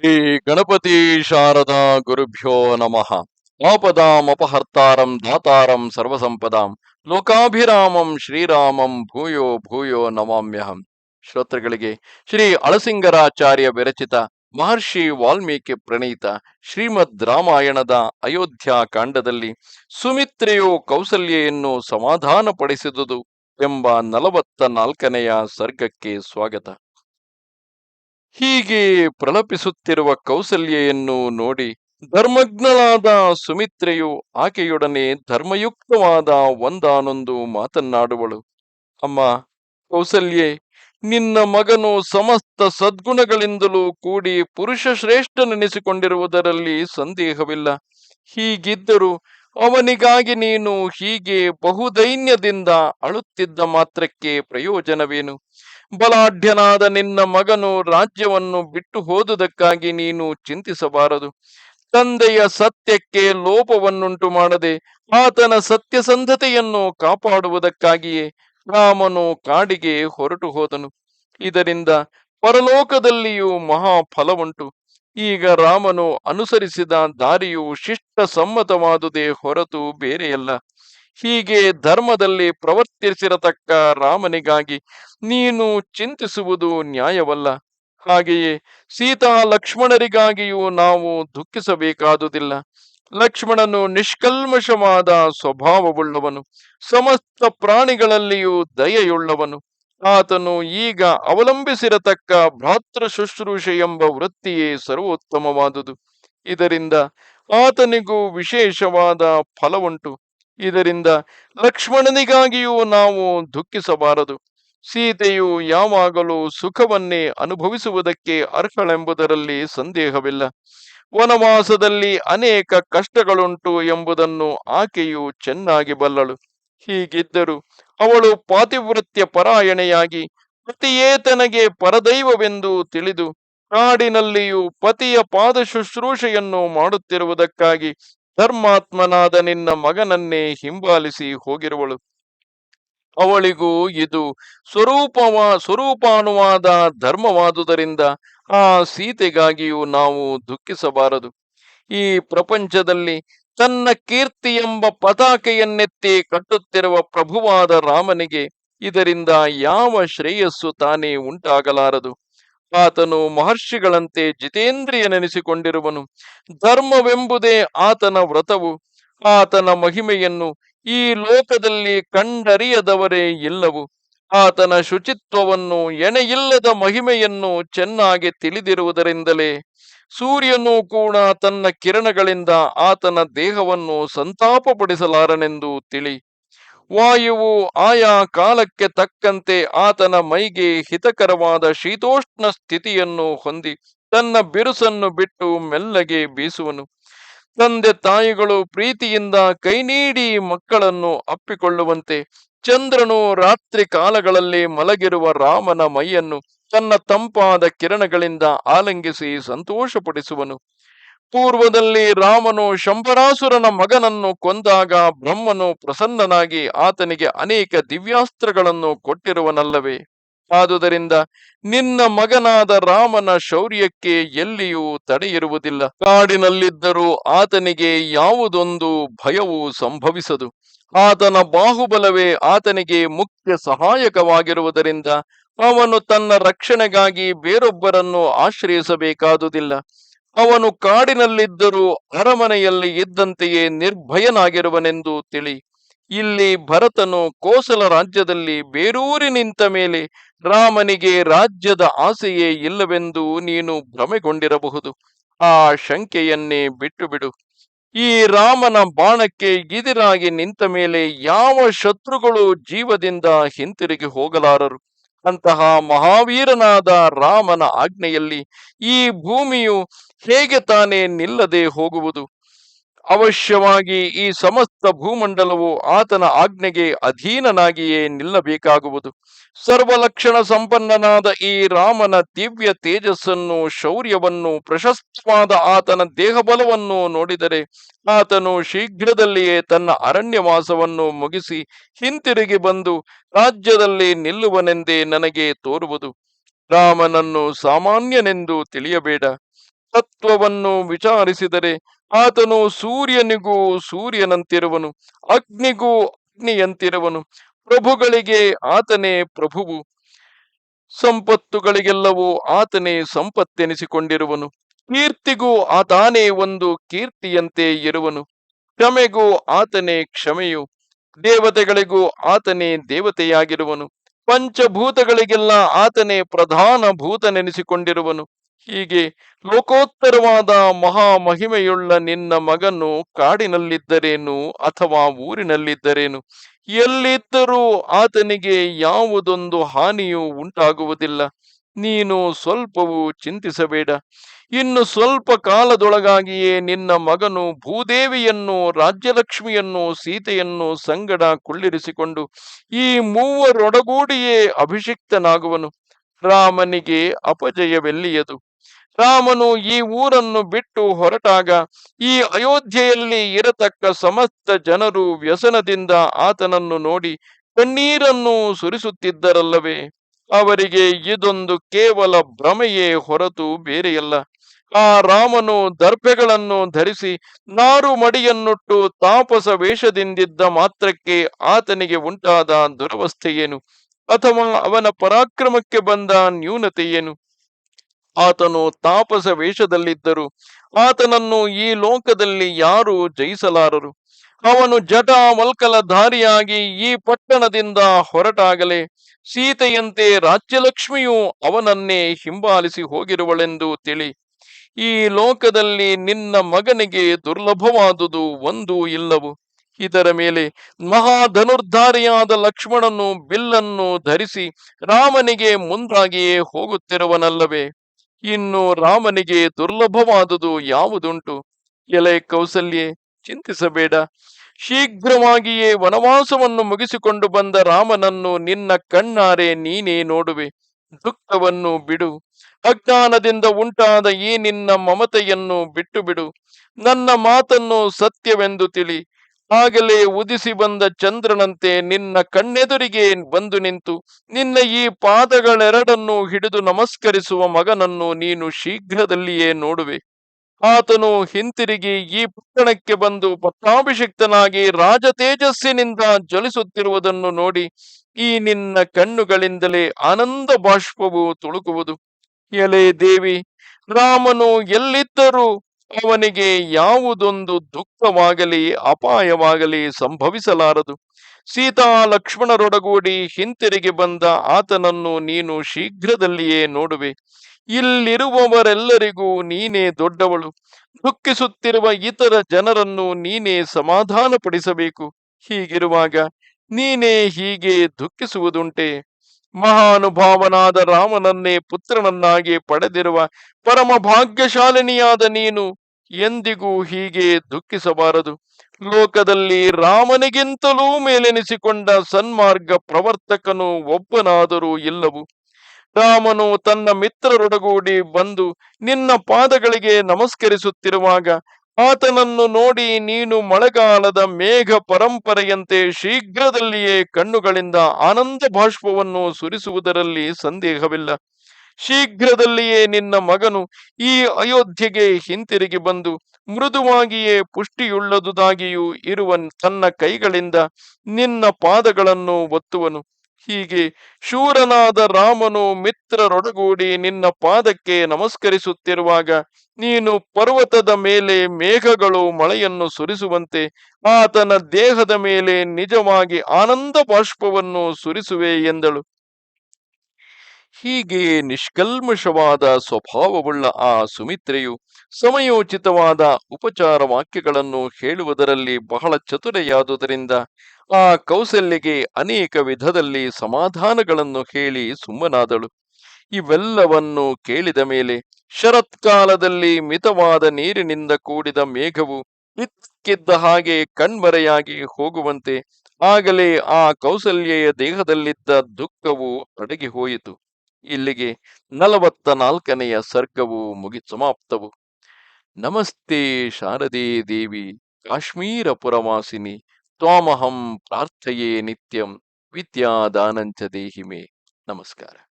ಶ್ರೀ ಗಣಪತಿ ಶಾರದಾ ಗುರುಭ್ಯೋ ನಮಃ. ಆಪದಾಂ ಅಪಹರ್ತಾರಂ ದಾತಾರಂ ಸರ್ವಸಂಪದಾಂ ಲೋಕಾಭಿರಾಮಂ ಶ್ರೀರಾಮಂ ಭೂಯೋ ಭೂಯೋ ನಮಾಮ್ಯಹಂ. ಶ್ರೋತೃಗಳಿಗೆ ಶ್ರೀ ಅಳಸಿಂಗರಾಚಾರ್ಯ ವಿರಚಿತ ಮಹರ್ಷಿ ವಾಲ್ಮೀಕಿ ಪ್ರಣೀತ ಶ್ರೀಮದ್ ರಾಮಾಯಣದ ಅಯೋಧ್ಯ ಕಾಂಡದಲ್ಲಿ ಸುಮಿತ್ರೆಯು ಕೌಸಲ್ಯೆಯನ್ನು ಸಮಾಧಾನಪಡಿಸಿದುದು ಎಂಬ ನಲವತ್ತ ನಾಲ್ಕನೆಯ ಸರ್ಗಕ್ಕೆ ಸ್ವಾಗತ. ಹೀಗೆ ಪ್ರಲಪಿಸುತ್ತಿರುವ ಕೌಸಲ್ಯೆಯನ್ನು ನೋಡಿ ಧರ್ಮಜ್ಞಳಾದ ಸುಮಿತ್ರೆಯು ಆಕೆಯೊಡನೆ ಧರ್ಮಯುಕ್ತವಾದ ಒಂದಾನೊಂದು ಮಾತನ್ನಾಡುವಳು. ಅಮ್ಮ, ಕೌಸಲ್ಯೆ, ನಿನ್ನ ಮಗನು ಸಮಸ್ತ ಸದ್ಗುಣಗಳಿಂದಲೂ ಕೂಡಿ ಪುರುಷ ಶ್ರೇಷ್ಠನೆನಿಸಿಕೊಂಡಿರುವುದರಲ್ಲಿ ಸಂದೇಹವಿಲ್ಲ. ಹೀಗಿದ್ದರೂ ಅವನಿಗಾಗಿ ನೀನು ಹೀಗೆ ಬಹುದೈನ್ಯದಿಂದ ಅಳುತ್ತಿದ್ದ ಮಾತ್ರಕ್ಕೆ ಪ್ರಯೋಜನವೇನು? ಬಲಾಢ್ಯನಾದ ನಿನ್ನ ಮಗನು ರಾಜ್ಯವನ್ನು ಬಿಟ್ಟು ಹೋದುದಕ್ಕಾಗಿ ನೀನು ಚಿಂತಿಸಬಾರದು. ತಂದೆಯ ಸತ್ಯಕ್ಕೆ ಲೋಪವನ್ನುಂಟು ಮಾಡದೆ ಆತನ ಸತ್ಯಸಂಧತೆಯನ್ನು ಕಾಪಾಡುವುದಕ್ಕಾಗಿಯೇ ರಾಮನು ಕಾಡಿಗೆ ಹೊರಟು ಹೋದನು ಇದರಿಂದ ಪರಲೋಕದಲ್ಲಿಯೂ ಮಹಾ ಫಲವುಂಟು ಈಗ ರಾಮನು ಅನುಸರಿಸಿದ ದಾರಿಯು ಶಿಷ್ಟ ಸಮ್ಮತವಾದುದೇ ಹೊರತು ಬೇರೆಯಲ್ಲ. ಹೀಗೆ ಧರ್ಮದಲ್ಲಿ ಪ್ರವರ್ತಿಸಿರತಕ್ಕ ರಾಮನಿಗಾಗಿ ನೀನು ಚಿಂತಿಸುವುದು ನ್ಯಾಯವಲ್ಲ. ಹಾಗೆಯೇ ಸೀತಾ ಲಕ್ಷ್ಮಣರಿಗಾಗಿಯೂ ನಾವು ದುಃಖಿಸಬೇಕಾದುದಿಲ್ಲ. ಲಕ್ಷ್ಮಣನು ನಿಷ್ಕಲ್ಮಶವಾದ ಸ್ವಭಾವವುಳ್ಳವನು. ಸಮಸ್ತ ಪ್ರಾಣಿಗಳಲ್ಲಿಯೂ ದಯೆಯುಳ್ಳವನು. ಆತನು ಈಗ ಅವಲಂಬಿಸಿರತಕ್ಕ ಭ್ರಾತೃ ಶುಶ್ರೂಷೆ ಎಂಬ ವೃತ್ತಿಯೇ ಸರ್ವೋತ್ತಮವಾದುದು. ಇದರಿಂದ ಆತನಿಗೂ ವಿಶೇಷವಾದ ಫಲವುಂಟು. ಇದರಿಂದ ಲಕ್ಷ್ಮಣನಿಗಾಗಿಯೂ ನಾವು ದುಃಖಿಸಬಾರದು. ಸೀತೆಯು ಯಾವಾಗಲೂ ಸುಖವನ್ನೇ ಅನುಭವಿಸುವುದಕ್ಕೆ ಅರ್ಹಳೆಂಬುದರಲ್ಲಿ ಸಂದೇಹವಿಲ್ಲ. ವನವಾಸದಲ್ಲಿ ಅನೇಕ ಕಷ್ಟಗಳುಂಟು ಎಂಬುದನ್ನು ಆಕೆಯು ಚೆನ್ನಾಗಿ ಬಲ್ಲಳು. ಹೀಗಿದ್ದರೂ ಅವಳು ಪಾತಿವೃತ್ಯ ಪರಾಯಣೆಯಾಗಿ ಪತಿಯೇ ತನಗೆ ಪರದೈವವೆಂದು ತಿಳಿದು ಕಾಡಿನಲ್ಲಿಯೂ ಪತಿಯ ಪಾದ ಶುಶ್ರೂಷೆಯನ್ನು ಮಾಡುತ್ತಿರುವುದಕ್ಕಾಗಿ ಧರ್ಮಾತ್ಮನಾದ ನಿನ್ನ ಮಗನನ್ನೇ ಹಿಂಬಾಲಿಸಿ ಹೋಗಿರುವಳು. ಅವಳಿಗೂ ಇದು ಸ್ವರೂಪವ, ಸ್ವರೂಪಾನುವಾದ ಧರ್ಮವಾದುದರಿಂದ ಆ ಸೀತೆಗಾಗಿಯೂ ನಾವು ದುಃಖಿಸಬಾರದು. ಈ ಪ್ರಪಂಚದಲ್ಲಿ ತನ್ನ ಕೀರ್ತಿ ಎಂಬ ಪತಾಕೆಯನ್ನೆತ್ತಿ ಕಟ್ಟುತ್ತಿರುವ ಪ್ರಭುವಾದ ರಾಮನಿಗೆ ಇದರಿಂದ ಯಾವ ಶ್ರೇಯಸ್ಸು ತಾನೇ ಉಂಟಾಗಲಾರದು. ಆತನು ಮಹರ್ಷಿಗಳಂತೆ ಜಿತೇಂದ್ರಿಯನೆನಿಸಿಕೊಂಡಿರುವನು. ಧರ್ಮವೆಂಬುದೇ ಆತನ ವ್ರತವು. ಆತನ ಮಹಿಮೆಯನ್ನು ಈ ಲೋಕದಲ್ಲಿ ಕಂಡರಿಯದವರೇ ಇಲ್ಲವು. ಆತನ ಶುಚಿತ್ವವನ್ನು ಎಣೆಯಿಲ್ಲದ ಮಹಿಮೆಯನ್ನು ಚೆನ್ನಾಗಿ ತಿಳಿದಿರುವುದರಿಂದಲೇ ಸೂರ್ಯನು ಕೂಡ ತನ್ನ ಕಿರಣಗಳಿಂದ ಆತನ ದೇಹವನ್ನು ಸಂತಾಪಪಡಿಸಲಾರನೆಂದು ತಿಳಿ. ವಾಯುವು ಆಯಾ ಕಾಲಕ್ಕೆ ತಕ್ಕಂತೆ ಆತನ ಮೈಗೆ ಹಿತಕರವಾದ ಶೀತೋಷ್ಣ ಸ್ಥಿತಿಯನ್ನು ಹೊಂದಿ ತನ್ನ ಬಿರುಸನ್ನು ಬಿಟ್ಟು ಮೆಲ್ಲಗೆ ಬೀಸುವನು. ತಂದೆ ತಾಯಿಗಳು ಪ್ರೀತಿಯಿಂದ ಕೈ ನೀಡಿ ಮಕ್ಕಳನ್ನು ಅಪ್ಪಿಕೊಳ್ಳುವಂತೆ ಚಂದ್ರನು ರಾತ್ರಿ ಕಾಲಗಳಲ್ಲಿ ಮಲಗಿರುವ ರಾಮನ ಮೈಯನ್ನು ತನ್ನ ತಂಪಾದ ಕಿರಣಗಳಿಂದ ಆಲಂಗಿಸಿ ಸಂತೋಷಪಡಿಸುವನು. ಪೂರ್ವದಲ್ಲಿ ರಾಮನು ಶಂಭರಾಸುರನ ಮಗನನ್ನು ಕೊಂದಾಗ ಬ್ರಹ್ಮನು ಪ್ರಸನ್ನನಾಗಿ ಆತನಿಗೆ ಅನೇಕ ದಿವ್ಯಾಸ್ತ್ರಗಳನ್ನು ಕೊಟ್ಟಿರುವನಲ್ಲವೇ? ಆದುದರಿಂದ ನಿನ್ನ ಮಗನಾದ ರಾಮನ ಶೌರ್ಯಕ್ಕೆ ಎಲ್ಲಿಯೂ ತಡೆಯಿರುವುದಿಲ್ಲ. ಕಾಡಿನಲ್ಲಿದ್ದರೂ ಆತನಿಗೆ ಯಾವುದೊಂದು ಭಯವು ಸಂಭವಿಸದು. ಆತನ ಬಾಹುಬಲವೇ ಆತನಿಗೆ ಮುಖ್ಯ ಸಹಾಯಕವಾಗಿರುವುದರಿಂದ ಅವನು ತನ್ನ ರಕ್ಷಣೆಗಾಗಿ ಬೇರೊಬ್ಬರನ್ನು ಆಶ್ರಯಿಸಬೇಕಾದುದಿಲ್ಲ. ಅವನು ಕಾಡಿನಲ್ಲಿದ್ದರೂ ಅರಮನೆಯಲ್ಲಿ ಇದ್ದಂತೆಯೇ ನಿರ್ಭಯನಾಗಿರುವನೆಂದು ತಿಳಿ. ಇಲ್ಲಿ ಭರತನು ಕೋಸಲ ರಾಜ್ಯದಲ್ಲಿ ಬೇರೂರಿ ನಿಂತ ಮೇಲೆ ರಾಮನಿಗೆ ರಾಜ್ಯದ ಆಸೆಯೇ ಇಲ್ಲವೆಂದು ನೀನು ಭ್ರಮೆಗೊಂಡಿರಬಹುದು. ಆ ಶಂಕೆಯನ್ನೇ ಬಿಟ್ಟು ಬಿಡು ಈ ರಾಮನ ಬಾಣಕ್ಕೆ ಗಿದಿರಾಗಿ ನಿಂತ ಮೇಲೆ ಯಾವ ಶತ್ರುಗಳು ಜೀವದಿಂದ ಹಿಂತಿರುಗಿ ಹೋಗಲಾರರು? ಅಂತಹ ಮಹಾವೀರನಾದ ರಾಮನ ಆಜ್ಞೆಯಲ್ಲಿ ಈ ಭೂಮಿಯು ಹೇಗೆ ತಾನೇ ನಿಲ್ಲದೆ ಹೋಗುವುದು? ಅವಶ್ಯವಾಗಿ ಈ ಸಮಸ್ತ ಭೂಮಂಡಲವು ಆತನ ಆಜ್ಞೆಗೆ ಅಧೀನನಾಗಿಯೇ ನಿಲ್ಲಬೇಕಾಗುವುದು. ಸರ್ವಲಕ್ಷಣ ಸಂಪನ್ನನಾದ ಈ ರಾಮನ ದಿವ್ಯ ತೇಜಸ್ಸನ್ನು, ಶೌರ್ಯವನ್ನು, ಪ್ರಶಸ್ತವಾದ ಆತನ ದೇಹಬಲವನ್ನು ನೋಡಿದರೆ ಆತನು ಶೀಘ್ರದಲ್ಲಿಯೇ ತನ್ನ ಅರಣ್ಯವಾಸವನ್ನು ಮುಗಿಸಿ ಹಿಂತಿರುಗಿ ಬಂದು ರಾಜ್ಯದಲ್ಲಿ ನಿಲ್ಲುವನೆಂದೇ ನನಗೆ ತೋರುವುದು. ರಾಮನನ್ನು ಸಾಮಾನ್ಯನೆಂದು ತಿಳಿಯಬೇಡ. ತತ್ವವನ್ನು ವಿಚಾರಿಸಿದರೆ ಆತನು ಸೂರ್ಯನಿಗೂ ಸೂರ್ಯನಂತಿರುವನು, ಅಗ್ನಿಗೂ ಅಗ್ನಿಯಂತಿರುವನು. ಪ್ರಭುಗಳಿಗೆ ಆತನೇ ಪ್ರಭುವು, ಸಂಪತ್ತುಗಳಿಗೆಲ್ಲವೂ ಆತನೇ ಸಂಪತ್ತೆನಿಸಿಕೊಂಡಿರುವನು. ಕೀರ್ತಿಗೂ ಆತಾನೇ ಒಂದು ಕೀರ್ತಿಯಂತೆ ಇರುವನು. ಕ್ಷಮೆಗೂ ಆತನೇ ಕ್ಷಮೆಯು, ದೇವತೆಗಳಿಗೂ ಆತನೇ ದೇವತೆಯಾಗಿರುವನು. ಪಂಚಭೂತಗಳಿಗೆಲ್ಲ ಆತನೇ ಪ್ರಧಾನ ಭೂತನೆನಿಸಿಕೊಂಡಿರುವನು. ಹೀಗೆ ಲೋಕೋತ್ತರವಾದ ಮಹಾ ಮಹಿಮೆಯುಳ್ಳ ನಿನ್ನ ಮಗನು ಕಾಡಿನಲ್ಲಿದ್ದರೇನು ಅಥವಾ ಊರಿನಲ್ಲಿದ್ದರೇನು? ಎಲ್ಲಿದ್ದರೂ ಆತನಿಗೆ ಯಾವುದೊಂದು ಹಾನಿಯೂ ಉಂಟಾಗುವುದಿಲ್ಲ. ನೀನು ಸ್ವಲ್ಪವೂ ಚಿಂತಿಸಬೇಡ. ಇನ್ನು ಸ್ವಲ್ಪ ಕಾಲದೊಳಗಾಗಿಯೇ ನಿನ್ನ ಮಗನು ಭೂದೇವಿಯನ್ನು, ರಾಜ್ಯಲಕ್ಷ್ಮಿಯನ್ನು, ಸೀತೆಯನ್ನು ಸಂಗಡ ಕುಳ್ಳಿರಿಸಿಕೊಂಡು ಈ ಮೂವರೊಡಗೂಡಿಯೇ ಅಭಿಷಿಕ್ತನಾಗುವನು. ರಾಮನಿಗೆ ಅಪಜಯವೆಲ್ಲಿಯದು? ರಾಮನು ಈ ಊರನ್ನು ಬಿಟ್ಟು ಹೊರಟಾಗ ಈ ಅಯೋಧ್ಯೆಯಲ್ಲಿ ಇರತಕ್ಕ ಸಮಸ್ತ ಜನರು ವ್ಯಸನದಿಂದ ಆತನನ್ನು ನೋಡಿ ಕಣ್ಣೀರನ್ನು ಸುರಿಸುತ್ತಿದ್ದರಲ್ಲವೇ? ಅವರಿಗೆ ಇದೊಂದು ಕೇವಲ ಭ್ರಮೆಯೇ ಹೊರತು ಬೇರೆಯಲ್ಲ. ಆ ರಾಮನು ದರ್ಪೆಗಳನ್ನು ಧರಿಸಿ ನಾರು ಮಡಿಯನ್ನುಟ್ಟು ತಾಪಸ ವೇಷದಿಂದಿದ್ದ ಮಾತ್ರಕ್ಕೆ ಆತನಿಗೆ ಉಂಟಾದ ದುರವಸ್ಥೆಯೇನು? ಅಥವಾ ಅವನ ಪರಾಕ್ರಮಕ್ಕೆ ಬಂದ ನ್ಯೂನತೆಯೇನು? ಆತನು ತಾಪಸ ವೇಷದಲ್ಲಿದ್ದರು. ಆತನನ್ನು ಈ ಲೋಕದಲ್ಲಿ ಯಾರು ಜಯಿಸಲಾರರು. ಅವನು ಜಟ ಧಾರಿಯಾಗಿ ಈ ಪಟ್ಟಣದಿಂದ ಹೊರಟಾಗಲೇ ಸೀತೆಯಂತೆ ರಾಜ್ಯಲಕ್ಷ್ಮಿಯು ಅವನನ್ನೇ ಹಿಂಬಾಲಿಸಿ ಹೋಗಿರುವಳೆಂದು ತಿಳಿ. ಈ ಲೋಕದಲ್ಲಿ ನಿನ್ನ ಮಗನಿಗೆ ದುರ್ಲಭವಾದುದು ಒಂದು ಇಲ್ಲವು. ಇದರ ಮೇಲೆ ಮಹಾಧನುರ್ಧಾರಿಯಾದ ಲಕ್ಷ್ಮಣನು ಬಿಲ್ಲನ್ನು ಧರಿಸಿ ರಾಮನಿಗೆ ಮುಂದಾಗಿಯೇ ಹೋಗುತ್ತಿರುವನಲ್ಲವೇ? ಇನ್ನು ರಾಮನಿಗೆ ದುರ್ಲಭವಾದುದು ಯಾವುದುಂಟು? ಎಲೆ ಕೌಸಲ್ಯೆ, ಚಿಂತಿಸಬೇಡ. ಶೀಘ್ರವಾಗಿಯೇ ವನವಾಸವನ್ನು ಮುಗಿಸಿಕೊಂಡು ಬಂದ ರಾಮನನ್ನು ನಿನ್ನ ಕಣ್ಣಾರೆ ನೀನೇ ನೋಡುವೆ. ದುಃಖವನ್ನು ಬಿಡು. ಅಜ್ಞಾನದಿಂದ ಉಂಟಾದ ಈ ನಿನ್ನ ಮಮತೆಯನ್ನು ಬಿಟ್ಟು ಬಿಡು ನನ್ನ ಮಾತನ್ನು ಸತ್ಯವೆಂದು ತಿಳಿ. ಆಗಲೇ ಉದಿಸಿ ಬಂದ ಚಂದ್ರನಂತೆ ನಿನ್ನ ಕಣ್ಣೆದುರಿಗೆ ಬಂದು ನಿಂತು, ನಿನ್ನ ಈ ಪಾದಗಳೆರಡನ್ನು ಹಿಡಿದು ನಮಸ್ಕರಿಸುವ ಮಗನನ್ನು ನೀನು ಶೀಘ್ರದಲ್ಲಿಯೇ ನೋಡುವೆ. ಆತನು ಹಿಂತಿರುಗಿ ಈ ಪಟ್ಟಣಕ್ಕೆ ಬಂದು ಪಟ್ಟಾಭಿಷಿಕ್ತನಾಗಿ ರಾಜ ತೇಜಸ್ಸಿನಿಂದ ಜ್ವಲಿಸುತ್ತಿರುವುದನ್ನು ನೋಡಿ ಈ ನಿನ್ನ ಕಣ್ಣುಗಳಿಂದಲೇ ಆನಂದ ಬಾಷ್ಪವು ತುಳುಕುವುದು. ಎಲೆ ದೇವಿ, ರಾಮನು ಎಲ್ಲಿದ್ದರೂ? ಅವನಿಗೆ ಯಾವುದೊಂದು ದುಃಖವಾಗಲಿ, ಅಪಾಯವಾಗಲಿ ಸಂಭವಿಸಲಾರದು. ಸೀತಾ ಲಕ್ಷ್ಮಣರೊಡಗೂಡಿ ಹಿಂತಿರುಗಿ ಬಂದ ಆತನನ್ನು ನೀನು ಶೀಘ್ರದಲ್ಲಿಯೇ ನೋಡುವೆ. ಇಲ್ಲಿರುವವರೆಲ್ಲರಿಗೂ ನೀನೇ ದೊಡ್ಡವಳು. ದುಃಖಿಸುತ್ತಿರುವ ಇತರ ಜನರನ್ನು ನೀನೇ ಸಮಾಧಾನಪಡಿಸಬೇಕು. ಹೀಗಿರುವಾಗ ನೀನೇ ಹೀಗೆ ದುಃಖಿಸುವುದುಂಟೆ? ಮಹಾನುಭಾವನಾದ ರಾಮನನ್ನೇ ಪುತ್ರನನ್ನಾಗಿ ಪಡೆದಿರುವ ಪರಮ ಭಾಗ್ಯಶಾಲಿನಿಯಾದ ನೀನು ಎಂದಿಗೂ ಹೀಗೆ ದುಃಖಿಸಬಾರದು. ಲೋಕದಲ್ಲಿ ರಾಮನಿಗಿಂತಲೂ ಮೇಲೆನಿಸಿಕೊಂಡ ಸನ್ಮಾರ್ಗ ಪ್ರವರ್ತಕನು ಒಬ್ಬನಾದರೂ ಇಲ್ಲವು. ರಾಮನು ತನ್ನ ಮಿತ್ರರೊಡಗೂಡಿ ಬಂದು ನಿನ್ನ ಪಾದಗಳಿಗೆ ನಮಸ್ಕರಿಸುತ್ತಿರುವಾಗ ಆತನನ್ನು ನೋಡಿ ನೀನು ಮಳೆಗಾಲದ ಮೇಘ ಪರಂಪರೆಯಂತೆ ಶೀಘ್ರದಲ್ಲಿಯೇ ಕಣ್ಣುಗಳಿಂದ ಆನಂದ ಬಾಷ್ಪವನ್ನು ಸುರಿಸುವುದರಲ್ಲಿ ಸಂದೇಹವಿಲ್ಲ. ಶೀಘ್ರದಲ್ಲಿಯೇ ನಿನ್ನ ಮಗನು ಈ ಅಯೋಧ್ಯೆಗೆ ಹಿಂತಿರುಗಿ ಬಂದು ಮೃದುವಾಗಿಯೇ ಪುಷ್ಟಿಯುಳ್ಳದುದಾಗಿಯೂ ಇರುವ ತನ್ನ ಕೈಗಳಿಂದ ನಿನ್ನ ಪಾದಗಳನ್ನು ಒತ್ತುವನು. ಹೀಗೆ ಶೂರನಾದ ರಾಮನು ಮಿತ್ರರೊಡಗೂಡಿ ನಿನ್ನ ಪಾದಕ್ಕೆ ನಮಸ್ಕರಿಸುತ್ತಿರುವಾಗ ನೀನು ಪರ್ವತದ ಮೇಲೆ ಮೇಘಗಳು ಮಳೆಯನ್ನು ಸುರಿಸುವಂತೆ ಆತನ ದೇಹದ ಮೇಲೆ ನಿಜವಾಗಿ ಆನಂದ ಬಾಷ್ಪವನ್ನು ಸುರಿಸುವೆ ಎಂದಳು. ಹೀಗೆ ನಿಷ್ಕಲ್ಮಷವಾದ ಸ್ವಭಾವವುಳ್ಳ ಆ ಸುಮಿತ್ರೆಯು ಸಮಯೋಚಿತವಾದ ಉಪಚಾರ ವಾಕ್ಯಗಳನ್ನು ಹೇಳುವುದರಲ್ಲಿ ಬಹಳ ಚತುರೆಯಾದುದರಿಂದ ಆ ಕೌಸಲ್ಯಗೆ ಅನೇಕ ವಿಧದಲ್ಲಿ ಸಮಾಧಾನಗಳನ್ನು ಹೇಳಿ ಸುಮ್ಮನಾದಳು. ಇವೆಲ್ಲವನ್ನು ಕೇಳಿದ ಮೇಲೆ ಶರತ್ಕಾಲದಲ್ಲಿ ಮಿತವಾದ ನೀರಿನಿಂದ ಕೂಡಿದ ಮೇಘವು ಇದ್ದಕ್ಕಿದ್ದ ಹಾಗೆ ಕಣ್ಮರೆಯಾಗಿ ಹೋಗುವಂತೆ ಆಗಲೇ ಆ ಕೌಸಲ್ಯೆಯ ದೇಹದಲ್ಲಿದ್ದ ದುಃಖವು ಅಡಗಿ ಹೋಯಿತು ಇಲ್ಲಿಗೆ ನಲವತ್ತ ನಾಲ್ಕನೆಯ ಸರ್ಗವು ಮುಗಿ ಸಮಾಪ್ತವು ನಮಸ್ತೆ ಶಾರದೆ ದೇವಿ ಕಾಶ್ಮೀರ ಪುರವಾಸಿನಿ ತ್ವಾಮಹಂ ಪ್ರಾರ್ಥಯೇ ನಿತ್ಯಂ ವಿದ್ಯಾದಾನಂಚ ದೇಹಿಮೆ. ನಮಸ್ಕಾರ.